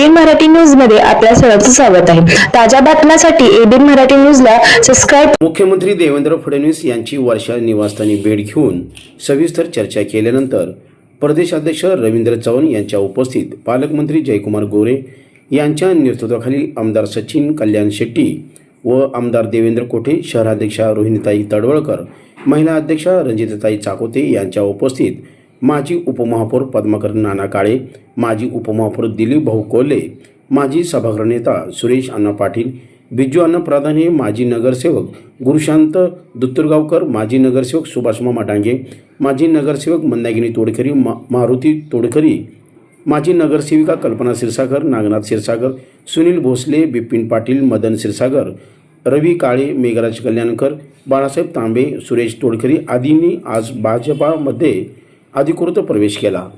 ABN Marathi न्यूजमध्ये आपल्या सर्वांचं स्वागत आहे. ताज्या बातम्यांसाठी एबीएन मराठी न्यूजला सबस्क्राईब मुख्यमंत्री देवेंद्र फडणवीस यांची वर्षा निवासस्थानी भेट घेऊन सविस्तर चर्चा केल्यानंतर प्रदेशाध्यक्ष रवींद्र चव्हाण यांच्या उपस्थित पालकमंत्री जयकुमार गोरे यांच्या नेतृत्वाखाली आमदार सचिन कल्याण शेट्टी व आमदार देवेंद्र कोठे शहराध्यक्षा रोहिणीताई तडवळकर महिला अध्यक्षा रंजिताताई चाकोते यांच्या उपस्थित माजी उपमहापौर पद्माकर नाना काळे माजी उपमहापौर दिलीप भाऊ कोल्हे माजी सभागृह नेता सुरेश अण्णा पाटील बिजू अण्णा प्रधान हे माजी नगरसेवक गुरुशांत दुत्तुरगावकर माजी नगरसेवक सुभाषमा मामा डांगे माजी नगरसेवक मंदागिनी तोडकरी मा मारुती तोडकरी माजी नगरसेविका कल्पना क्षीरसागर नागनाथ क्षीरसागर सुनील भोसले बिपिन पाटील मदन क्षीरसागर रवी काळे मेघराज कल्याणकर बाळासाहेब तांबे सुरेश तोडकरी आदींनी आज भाजपामध्ये अधिकृत प्रवेश केला.